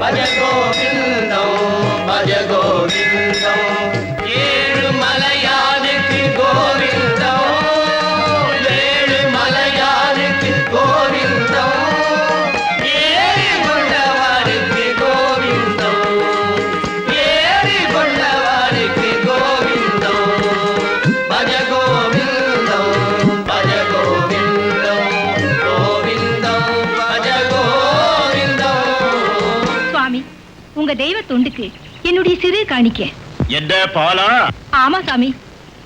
భజ గోవిందం భజ గోవిందం உங்க தெய்வ தொண்டுக்கு என்னுடைய சிறு காணிக்க. என்ன பாலா? ஆமா சாமி.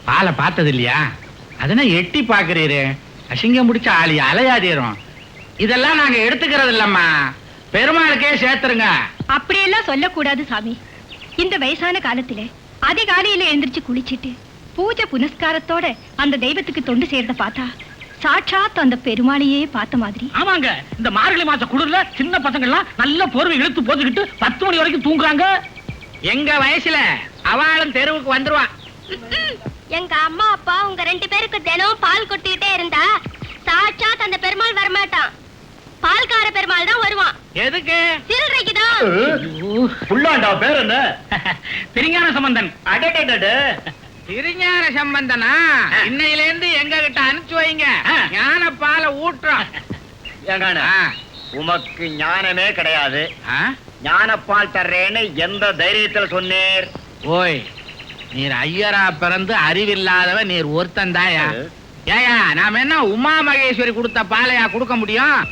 பாலை பார்த்தது இல்லையா அதனை எட்டி பாக்குறீரு அசிங்கம் முடிச்ச ஆளி அலையாதீரும். இதெல்லாம் நாங்க எடுத்துக்கிறது இல்லம்மா பெருமாளுக்கே சேர்த்துருங்க. அப்படியெல்லாம் சொல்லக்கூடாது சாமி. இந்த வயசான காலத்துல அதிகாலையில எழுந்திரிச்சு குளிச்சிட்டு பூஜை புனஸ்காரத்தோட அந்த தெய்வத்துக்கு தொண்டு செய்யறத பார்த்தா சாட்சாத் அந்த பெருமாளையே பார்த்த மாதிரி. ஆமாங்க. இந்த மார்கழி மாச குளிர்ல சின்ன பசங்க எல்லாம் நல்ல போர்வை இழுத்து போட்டுக்கிட்டு பத்து மணி வரைக்கும் தூங்குறாங்க. எங்க வயசுல அவளும் தெருவுக்கு வந்துருவா. எங்க அம்மா அப்பா உங்க ரெண்டு பேருக்கு தினம் பால் கொட்டிக்கிட்டே இருந்தா சாட்சாத் அந்த பெருமாள் வரமாட்டான். பால்கார பெருமாள் தான் வருவான். எதுக்கு? சில்லறைக்கு தான் புள்ளாண்டா பேர் என்ன? திருஞான சம்பந்தன். அடடடட. திருஞான சம்பந்தனா? இன்னையில இருந்து எங்க கிட்ட அனுப்பிச்சு வைங்க ஞான பாலை ஊட்டுறோம் ஆ. உமக்கு ஞானமே கிடையாது? ஞானப்பால் தர்றேன்னு எந்த தைரியத்துல சொன்னீர்? ஓய் நீர் ஐயரா பிறந்து அறிவில்லாதவ நீர் ஒருத்தன் தாயா? ஏயா நாம என்ன உமா மகேஸ்வரி கொடுத்த பாலையா கொடுக்க முடியும்?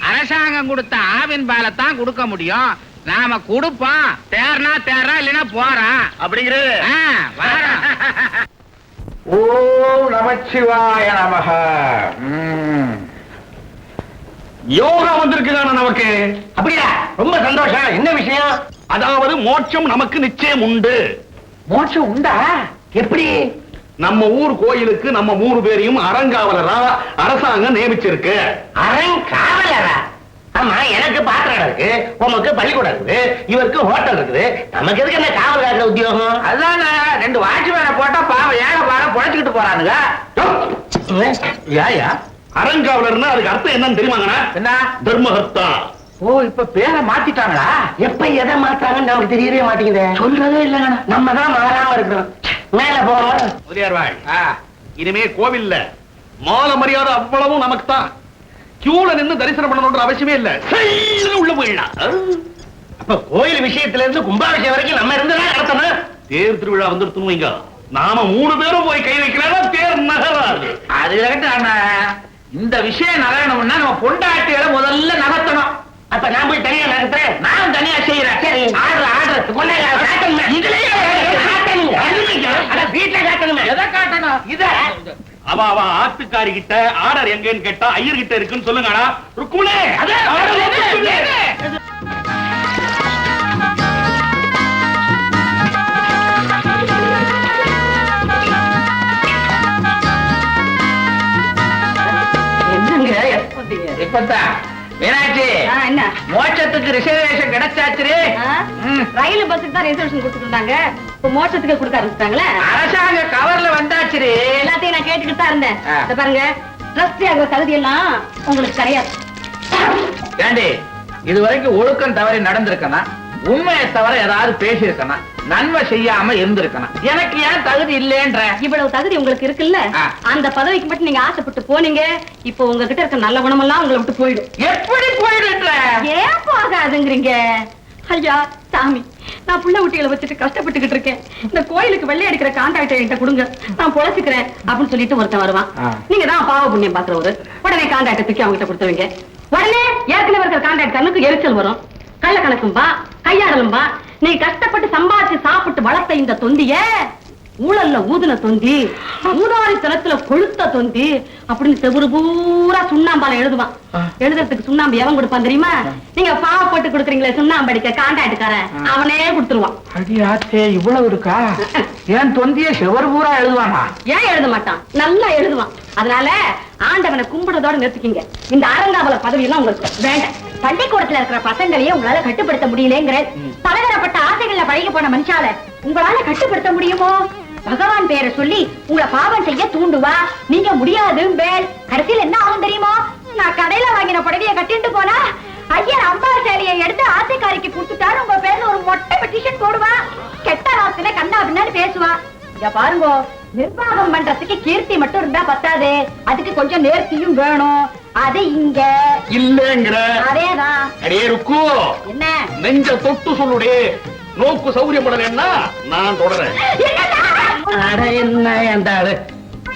அரசாங்கம் கொடுத்த ஆவின் பாலை தான் கொடுக்க முடியும். நாம கொடுப்போம். தேர்னா தேர்றா இல்லைன்னா போறான் அப்படிங்கிறது. ஓம் நமச்சிவாய நமக. யோகா வந்திருக்குதான நமக்கு? அப்படியா? ரொம்ப சந்தோஷம். என்ன விஷயம்? அதாவது மோட்சம் நமக்கு நிச்சயம் உண்டு. மோட்சம் உண்டா? எப்படி? நம்ம ஊர் கோயிலுக்கு நம்ம மூணு பேரையும் அறங்காவலரா அரசாங்கம் நியமிச்சிருக்கு. அறங்காவலரா? ஆமா எனக்கு பாத்திரம் இருக்கு உமக்கு பள்ளிக்கூடம் இருக்குது இவருக்கு ஹோட்டல் இருக்குது. நமக்கு எதுக்கு என்ன காவல் காக்கிற உத்தியோகம்? அதான் ரெண்டு வாட்ச்மேனை போட்டா பாவம் ஏழை பாடம் பொழைச்சிக்கிட்டு போறானுங்க. ஏயா அறங்காவலர்னா அதுக்கு அர்த்தம் என்னன்னு தெரியுமாங்கண்ணா? என்ன? தர்மஹர்த்தா. ஓ இப்ப பேரை மாத்திட்டாங்களா? எப்ப எதை மாத்தாங்கன்னு நமக்கு தெரியவே மாட்டேங்குது. சொல்றதே இல்லைங்க நம்ம தான் மாறாம இருக்கிறோம். மேல போறோம் முதலியார்வாள் இனிமே கோவில்ல மால மரியாதை அவ்வளவும் நமக்கு தான் கியூல நின்னு தரிசனம் பண்ணணும்ன்ற அவசியமே இல்ல. உள்ள போயிடலாம். அப்ப கோயில் விஷயத்துல இருந்து கும்பாபிஷேகம் வரைக்கும் நம்ம இருந்துதான் நடத்தணும். தேர் திருவிழா வந்துருத்துன்னு வைங்க. நாம மூணு பேரும் போய் கை வைக்கலாம் தேர் நகராது. அது அண்ணா. இந்த விஷயம் நகரணும்னா நம்ம பொண்டாட்டிகளை முதல்ல நகர்த்தணும். அப்ப நான் போய் தனியா நடத்துறேன் நான் தனியா செய்யறேன். சரி ஆர்டர் ஆர்டர். காட்டணுமே. இதுலயே அட வீட்டுல காட்டணுமே. எதை காட்டணும்? இத. அவ அவ ஆத்துக்காரி கிட்ட ஆர்டர் எங்கன்னு கேட்டா ஐயர் கிட்ட இருக்குன்னு சொல்லுங்கடா. ருக்குமணே அதே இப்பதான் மீனாட்சி என்ன? மோட்சத்துக்கு ரிசர்வேஷன் கிடைச்சாச்சு. ரயில் பஸ்ஸுக்கு தான் ரிசர்வேஷன் கொடுத்துருந்தாங்க இப்ப மோட்சத்துக்கு கொடுக்க ஆரம்பிச்சிட்டாங்களே? அரசாங்க கவர்ல வந்தாச்சு எல்லாத்தையும் நான் கேட்டுக்கிட்டு தான் இருந்தேன். இத பாருங்க. ட்ரஸ்டி ஆகிற தகுதி எல்லாம் உங்களுக்கு கிடையாது. ஏண்டி இது வரைக்கும் ஒழுக்கம் தவறி நடந்திருக்கனா? உண்மையை தவிர ஏதாவது பேசியிருக்கனா? நன்மை செய்யாம இருந்திருக்கனா எனக்கு ஏன் தகுதி இல்லைன்ற? இவ்வளவு தகுதி உங்களுக்கு இருக்குல்ல. அந்த பதவிக்கு மட்டும் நீங்க ஆசைப்பட்டு போனீங்க. இப்போ உங்ககிட்ட இருக்க நல்ல குணமெல்லாம் உங்களை விட்டு போயிடும். எப்படி போயிடுன்ற ஏன் போகாதுங்கிறீங்க ஐயா சாமி நான் புள்ள குட்டிகளை வச்சுட்டு கஷ்டப்பட்டுக்கிட்டு இருக்கேன். இந்த கோயிலுக்கு வெள்ளை அடிக்கிற கான்ட்ராக்டை என்கிட்ட கொடுங்க. நான் பொழைச்சுக்கிறேன் அப்படின்னு சொல்லிட்டு ஒருத்தன் வருவான். நீங்க தான் பாவ புண்ணியம் பாக்குறவரு உடனே கான்ட்ராக்டை தூக்கி அவங்க கிட்ட கொடுத்துருவீங்க. உடனே ஏற்கனவே இருக்கிற கான்ட்ராக்ட் கண்ணுக்கு எரிச்சல் வரும். கள்ள கணக்கும்பா கையாடலும்பா நீ கஷ்டப்பட்டு சம்பாதிச்சு சாப்பிட்டு வளர்த்த இந்த தொந்திய ஊழல்ல ஊதுன தொந்தி ஊதாரி தளத்துல கொழுத்த தொந்தி அப்படின்னு செவுரு பூரா சுண்ணாம்பால எழுதுவான். எழுதுறதுக்கு சுண்ணாம்பு எவன் கொடுப்பான் தெரியுமா? நீங்க பாவப்பட்டு கொடுக்குறீங்களே சுண்ணாம்பு அடிக்க காண்டாட்டுக்காரன் அவனே கொடுத்துருவான். அடியாத்தே இவ்வளவு இருக்கா? ஏன் தொந்திய செவர் பூரா எழுதுவானா? ஏன் எழுத மாட்டான்? நல்லா எழுதுவான். அதனால ஆண்டவனை கும்பிடுறதோட நிறுத்திக்கிங்க. இந்த அரங்காவல பதவி எல்லாம் உங்களுக்கு வேண்டாம். பள்ளிக்கூடத்துல இருக்கிற பசங்களையே உங்களால கட்டுப்படுத்த முடியலங்கிற பலதரப்பட்ட ஆசைகள்ல பழகி போன மனுஷால உங்களால கட்டுப்படுத்த முடியுமோ? பகவான் பேரை சொல்லி உங்களை பாவம் செய்ய தூண்டுவா? நீங்க முடியாது பேல். கடைசியில் என்ன ஆகும் தெரியுமோ? நான் கடையில வாங்கின புடவைய கட்டிட்டு போனா ஐயர் அம்பா சேலையை எடுத்து ஆசைக்காரிக்கு கொடுத்துட்டாரு. உங்க பேர்ல ஒரு மொட்டை பெட்டிஷன் போடுவா. கெட்ட ராசில கண்ணா பின்னாடி பேசுவா. இங்க பாருங்க நிர்வாகம் பண்றதுக்கு கீர்த்தி மட்டும் இருந்தா பத்தாது. அதுக்கு கொஞ்சம் நேர்த்தியும் வேணும். அது இங்க. இல்லங்கிற. அதேதான். அடே ருக்கு. என்ன? நெஞ்ச தொட்டு சொல்லுடே. நோக்கு சௌரியப்படலன்னா நான் தொடரேன். அட என்ன அந்த ஆளு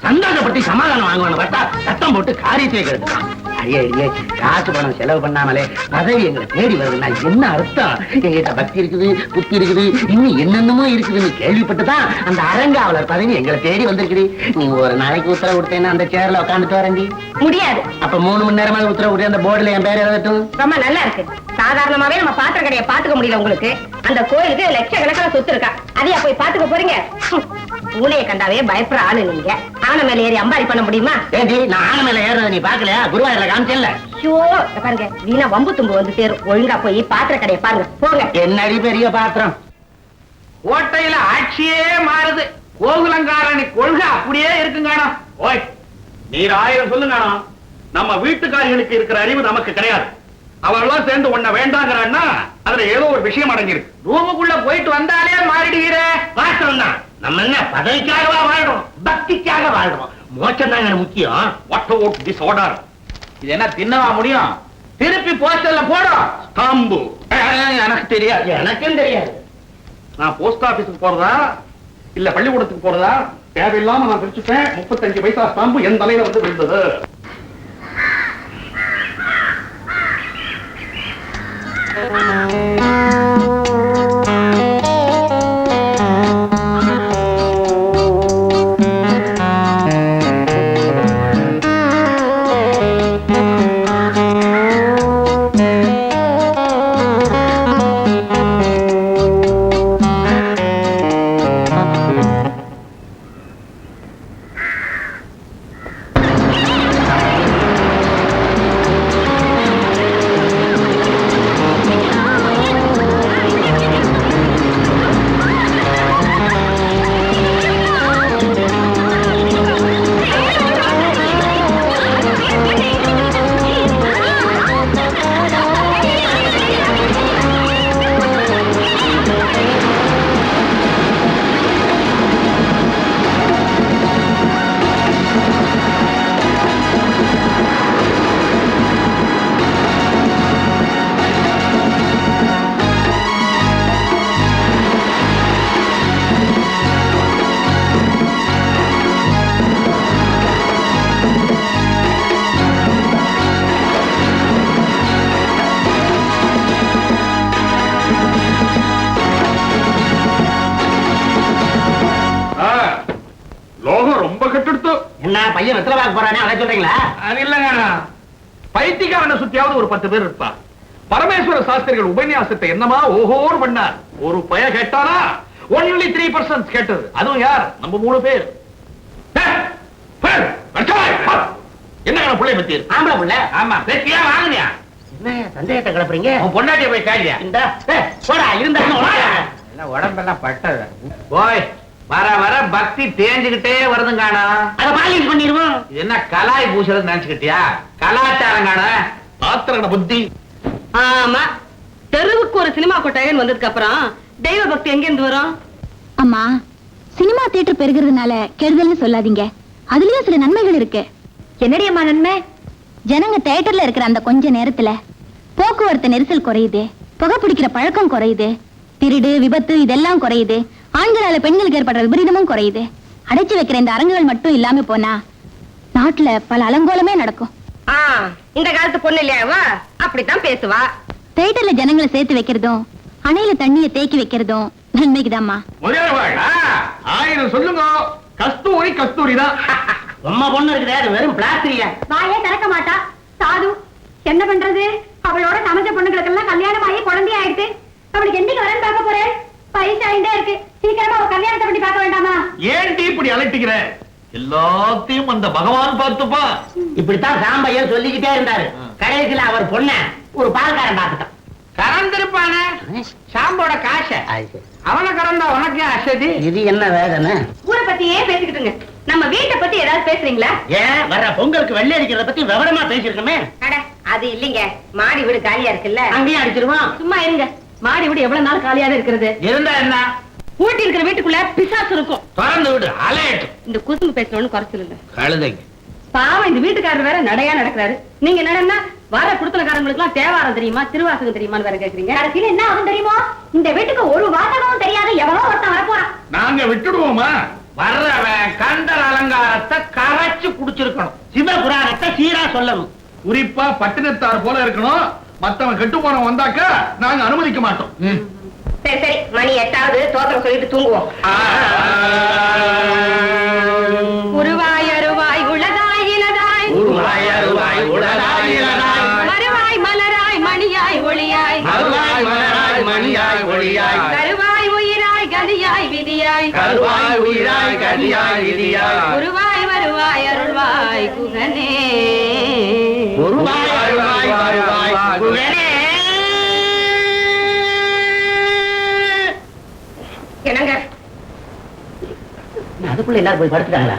சந்தோஷப்பட்டு சமாதானம் வாங்குவான பார்த்தா சத்தம் போட்டு காரியத்தை கெடுத்துட்டான். அடியே அடியே காசு பணம் செலவு பண்ணாமலே பதவி எங்களை தேடி வருதுன்னா என்ன அர்த்தம்? எங்கிட்ட பக்தி இருக்குது புத்தி இருக்குது இன்னும் என்னென்னமோ இருக்குதுன்னு கேள்விப்பட்டுதான் அந்த அரங்காவலர் பதவி எங்களை தேடி வந்திருக்குது. நீ ஒரு நாளைக்கு உத்தரவு கொடுத்தேன்னா அந்த சேர்ல உட்காந்துட்டு வரண்டி முடியாது. அப்ப மூணு மணி நேரமா உத்தரவு கொடுத்து அந்த போர்டுல என் பேர் எழுதட்டும். ரொம்ப நல்லா இருக்கு. சாதாரணமாவே நம்ம பாத்திர கடையை பாத்துக்க முடியல உங்களுக்கு. அந்த கோயிலுக்கு லட்சக்கணக்கான சொத்து இருக்கா. அதையா போய் பாத்துக்க போறீங்க? பூனையை கண்டாவே பயப்படுற ஆளு நீங்க ஆன மேல ஏறி அம்பாரி பண்ண முடியுமா? ஏண்டி நான் ஆன மேல ஏறத நீ பாக்கலையா குருவாயூர்ல காமிச்சல ஐயோ பாருங்க. வீணா வம்பு தும்பு வந்து சேரும் ஒழுங்கா போய் பாத்திர கடையை பாருங்க. போங்க. என்னடி பெரிய பாத்திரம்? கோட்டையில ஆட்சியே மாறுது. கோகுலங்காரணி கொள்கை அப்படியே இருக்குங்கானா ஓய் நீர் ஆயிரம் சொல்லுங்க ஆனா, நம்ம வீட்டுக்காரிகளுக்கு இருக்கிற அறிவு நமக்கு கிடையாது. அவெல்லாம் சேர்ந்து உன்னை வேண்டாங்கிறான்னா அதுல ஏதோ ஒரு விஷயம் அடங்கியிருக்கு. ரூமுக்குள்ள போயிட்டு வந்தாலே மாறிடுகிற பாத்திரம் தான் நம்ம என்ன பதவிக்காகவா வாழ்றோம்? பக்திக்காக வாழ்றோம். மோட்சம் தாங்க முக்கியம். வாட் அவுட் திஸ் ஆர்டர் இது என்ன தின்னவா முடியும்? திருப்பி போஸ்டர்ல போடும் ஸ்டாம்பு. எனக்கு தெரியாது. எனக்கும் தெரியாது. நான் போஸ்ட் ஆபீஸுக்கு போறதா? இல்ல பள்ளிக்கூடத்துக்கு போறதா? தேவையில்லாம நான் பிரிச்சுட்டேன் முப்பத்தஞ்சு பைசா ஸ்டாம்பு என் தலையில வந்து விழுந்தது. ரொம்ப கட்டெடுத்து என்ன பையன் வெத்தலை பார்க்க போறானே அதை சொல்றீங்களா? அது இல்லங்க பைத்தியக்காரனை சுத்தியாவது ஒரு பத்து பேர் இருப்பா பரமேஸ்வர சாஸ்திரிகள் உபன்யாசத்தை என்னமா ஓஹோர் பண்ணார். ஒரு பய கேட்டானா? ஒன்லி த்ரீ பர்சன்ட் கேட்டது. அதுவும் யார்? நம்ம மூணு பேர். என்னங்க பிள்ளை பத்தி? ஆம்பளை புள்ள. ஆமா. வெற்றியா வாங்குனியா? என்ன சந்தேகத்தை கிளப்புறீங்க? உன் பொண்டாட்டிய போய் காரியா இந்த ஏய், போடா எல்லாம் உடம்பெல்லாம் பட்டது? போய். வர வர பக்தி தேஞ்சுக்கிட்டே வருதுங்கானா அதை பாலிஷ் பண்ணிடுவோம். இது என்ன கலாய் பூசுறது நினைச்சுக்கிட்டியா? கலாச்சாரம் காண புத்தி. ஆமா. தெருவுக்கு ஒரு சினிமா கொட்டாயன் வந்ததுக்கு அப்புறம் தெய்வ பக்தி எங்க இருந்து வரும்? அம்மா சினிமா தியேட்டர் பெருகிறதுனால கெடுதல்னு சொல்லாதீங்க. அதுலயும் சில நன்மைகள் இருக்கு. என்னடி அம்மா நன்மை? ஜனங்க தியேட்டர்ல இருக்கிற அந்த கொஞ்ச நேரத்துல போக்குவரத்து நெரிசல் குறையுது புகை பிடிக்கிற பழக்கம் குறையுது திருடு விபத்து இதெல்லாம் குறையுது. ஆண்களால பெண்களுக்கு ஏற்படுற விபரீதமும் குறையுது. அடைச்சு வைக்கிற இந்த அரங்குகள் மட்டும் இல்லாம போனா நாட்டுல பல அலங்கோலமே நடக்கும். ஆ, இந்த காலத்து பொண்ணு இல்லையாவா? அப்படித்தான் பேசுவா. தியேட்டர்ல ஜனங்களை சேர்த்து வைக்கிறதும் அணையில தண்ணிய தேக்கி வைக்கிறதும் நன்மைக்குதாம்மா. ஆயிரம் சொல்லுங்க. கஸ்தூரி கஸ்தூரி தான் உம்மா பொண்ணு இருக்குதே அது வெறும் பிளாஸ்டிரியா வாயே திறக்க மாட்டா. சாது என்ன பண்றது? அவளோட சமைச்ச பொண்ணுங்களுக்கெல்லாம் கல்யாணம் ஆகி குழந்தை ஆயிடுச்சு அவளுக்கு என்னைக்கு வரேன்னு பார்க்க போறேன்? ஆயிட்டே இருக்கு. சீக்கிரமா அவ கல்யாணத்தை பத்தி பார்க்க வேண்டாமா? ஏன்டி இப்படி அலட்டிக்கிற? எல்லாத்தையும் அந்த பகவான் பார்த்துப்பா. இப்படித்தான் சாம்பையன் சொல்லிக்கிட்டே இருந்தாரு. கடைசியில அவர் பொண்ண ஒரு பால்காரன் பார்த்துட்டான். கறந்திருப்பானே? சாம்போட காச. அவனை கறந்தா உனக்கு ஏன் அசதி? இது என்ன வேதனை? ஊரை பத்தியே பேசிக்கிட்டுங்க. நம்ம வீட்டை பத்தி ஏதாவது பேசுறீங்களா? ஏன்? வர்ற பொங்கலுக்கு வெள்ளை அடிக்கிறத பத்தி விவரமா பேசிருக்கோமே அட அது இல்லைங்க. மாடி வீடு காலியா இருக்குல்ல. அங்கேயும் அடிச்சிருவோம் சும்மா இருங்க. மாடி வீடு எவ்வளவு நாள் காலியாவே இருக்கிறது? இருந்தா என்ன? பூட்டி இருக்கிற வீட்டுக்குள்ள பிசாசு இருக்கும். திறந்து விடு அலையட்டும் இந்த குசும்பு பேசணும்னு குறைச்சல் இல்ல கழுதைங்க. பாவம் இந்த வீட்டுக்காரர் வேற நடையா நடக்கிறாரு. நீங்க என்னன்னா வர குடுத்தனக்காரங்களுக்கு எல்லாம் தேவாரம் தெரியுமா திருவாசகம் தெரியுமான்னு வேற கேக்குறீங்க. கடைசியில என்ன ஆகும் தெரியுமா? இந்த வீட்டுக்கு ஒரு வாசகமும் தெரியாத எவனோ ஒருத்தன் வரப்போறான். நாங்க விட்டுடுவோமா? வர்றவன் கண்டல் அலங்காரத்தை கரைச்சு குடிச்சிருக்கணும் சிவபுராணத்தை சீரா சொல்லணும். குறிப்பா பட்டினத்தார் போல இருக்கணும். மத்தவன் கெட்டு போன வந்தாக்கா நாங்க அனுமதிக்க மாட்டோம். சரி சரி மணி எட்டாவது தோத்திரம் சொல்லிட்டு தூங்குவோம். உருவாய் அருவாய் உளதாய் இலதாய் உருவாய் அருவாய் உளதாய் இலதாய் மறுவாய் மலராய் மணியாய் ஒளியாய். அருவாய் மலராய் மணியாய் ஒளியாய். கருவாய் உயிராய் கதியாய் விதியாய். கருவாய் உயிராய் கதியாய் விதியாய். உருவாய் வருவாய் அருள்வாய் குகனே. உருவாய் அருவாய் அதுக்குள்ள எல்லாரும் போய் படுத்துட்டாங்களா?